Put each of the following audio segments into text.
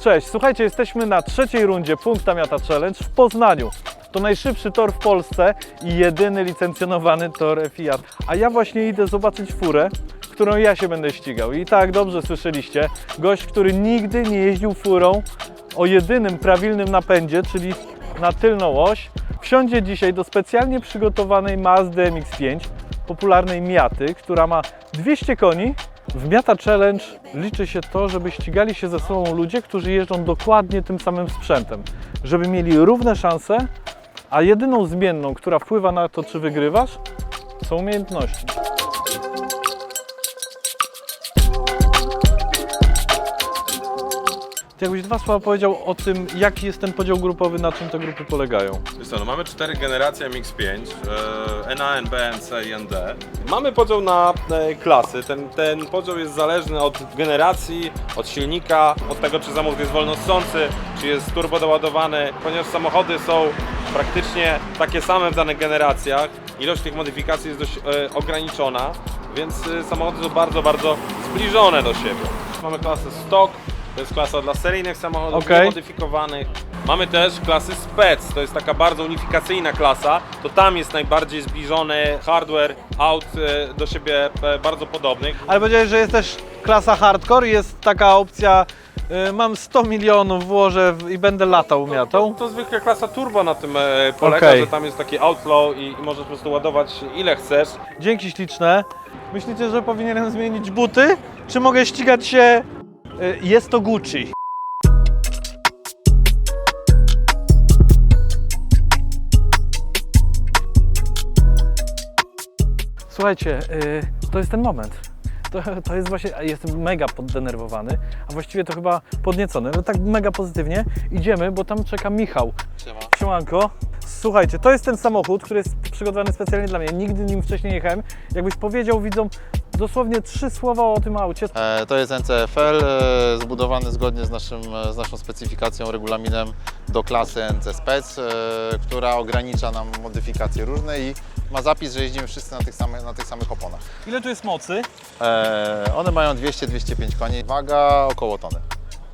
Cześć, słuchajcie, jesteśmy na trzeciej rundzie Punkta Miata Challenge w Poznaniu. To najszybszy tor w Polsce i jedyny licencjonowany tor Fiat. A ja właśnie idę zobaczyć furę, którą ja się będę ścigał. I tak, dobrze słyszeliście, gość, który nigdy nie jeździł furą o jedynym prawilnym napędzie, czyli na tylną oś, wsiądzie dzisiaj do specjalnie przygotowanej Mazdy MX-5, popularnej Miaty, która ma 200 koni. W Miata Challenge liczy się to, żeby ścigali się ze sobą ludzie, którzy jeżdżą dokładnie tym samym sprzętem, żeby mieli równe szanse, a jedyną zmienną, która wpływa na to, czy wygrywasz, są umiejętności. Ty Jakbyś dwa słowa powiedział o tym, jaki jest ten podział grupowy, na czym te grupy polegają. Wiesz co, no mamy cztery generacje MX5, e, NA, NB, NC i ND. Mamy podział na e, klasy. Ten, ten podział jest zależny od generacji, od silnika, od tego czy samochód jest wolnossący, czy jest turbo doładowany. Ponieważ samochody są praktycznie takie same w danych generacjach, ilość tych modyfikacji jest dość e, ograniczona, więc e, samochody są bardzo, bardzo zbliżone do siebie. Mamy klasę stock, to jest klasa dla seryjnych samochodów, Okej. modyfikowanych. Mamy też klasy spec, to jest taka bardzo unifikacyjna klasa, to tam jest najbardziej zbliżony hardware aut e, do siebie e, bardzo podobnych. Ale powiedziałeś, że jest też klasa hardcore i jest taka opcja, y, mam 100 milionów, włożę i będę latał miatą. To zwykle klasa turbo na tym e, polega, Okej. że tam jest taki outlaw i, i możesz po prostu ładować ile chcesz. Dzięki śliczne. Myślicie, że powinienem zmienić buty? Czy mogę ścigać się? Y, Jest to Gucci. Słuchajcie, y, to jest ten moment. To, to jest właśnie, jestem mega poddenerwowany, a właściwie to chyba podniecony, ale tak mega pozytywnie. Idziemy, bo tam czeka Michał. Siemanko. Słuchajcie, to jest ten samochód, który jest przygotowany specjalnie dla mnie. Nigdy nim wcześniej nie jechałem. Jakbyś powiedział widzom dosłownie trzy słowa o tym aucie. E, To jest NCFL, e, zbudowany zgodnie z, naszym, e, z naszą specyfikacją, regulaminem do klasy NC Spec, która ogranicza nam modyfikacje różne i ma zapis, że jeździmy wszyscy na tych samych, na tych samych oponach. Ile tu jest mocy? One mają 200-205 koni, waga około tony.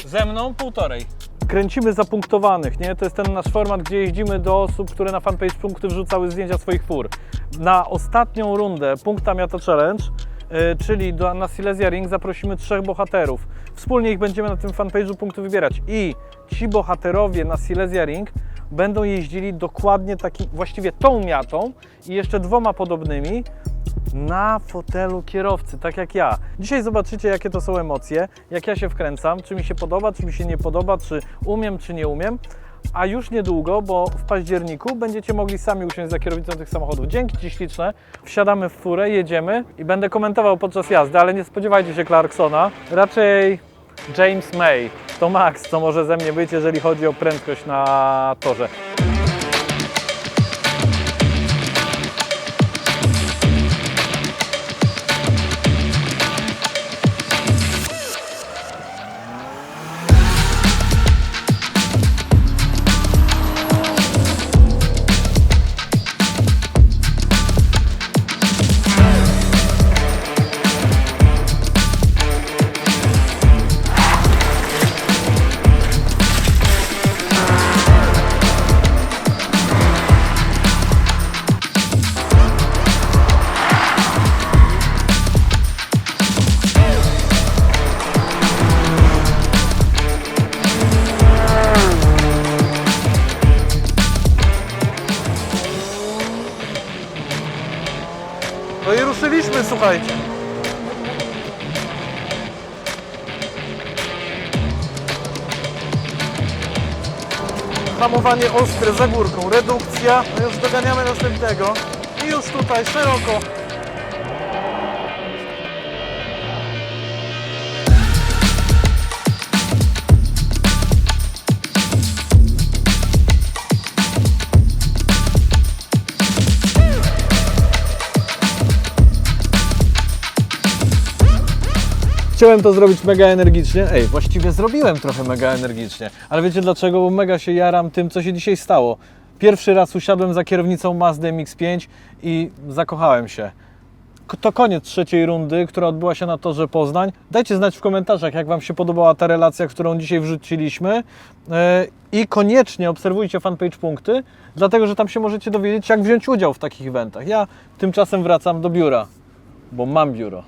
Ze mną półtorej. Kręcimy zapunktowanych, nie? To jest ten nasz format, gdzie jeździmy do osób, które na fanpage punkty wrzucały zdjęcia swoich fur. Na ostatnią rundę Punkta Miata Challenge, czyli do, na Silesia Ring zaprosimy trzech bohaterów. Wspólnie ich będziemy na tym fanpage'u punkty wybierać i ci bohaterowie na Silesia Ring będą jeździli dokładnie taki, właściwie tą miatą i jeszcze dwoma podobnymi, na fotelu kierowcy, tak jak ja. Dzisiaj zobaczycie, jakie to są emocje, jak ja się wkręcam, czy mi się podoba, czy mi się nie podoba, czy umiem, czy nie umiem. A już niedługo, bo w październiku będziecie mogli sami usiąść za kierownicą tych samochodów. Dzięki Ci śliczne. Wsiadamy w furę, jedziemy i będę komentował podczas jazdy, ale nie spodziewajcie się Clarksona. Raczej James May. To Max, co może ze mnie być, jeżeli chodzi o prędkość na torze. Słuchajcie. Hamowanie ostre za górką, redukcja, no już doganiamy następnego i już tutaj szeroko. Chciałem to zrobić mega energicznie. Ej, właściwie zrobiłem trochę mega energicznie. Ale wiecie dlaczego? Bo mega się jaram tym, co się dzisiaj stało. Pierwszy raz usiadłem za kierownicą Mazdy MX-5 i zakochałem się. To koniec trzeciej rundy, która odbyła się na torze Poznań. Dajcie znać w komentarzach, jak Wam się podobała ta relacja, którą dzisiaj wrzuciliśmy. E, I koniecznie obserwujcie fanpage punkty, dlatego że tam się możecie dowiedzieć, jak wziąć udział w takich eventach. Ja tymczasem wracam do biura, bo mam biuro.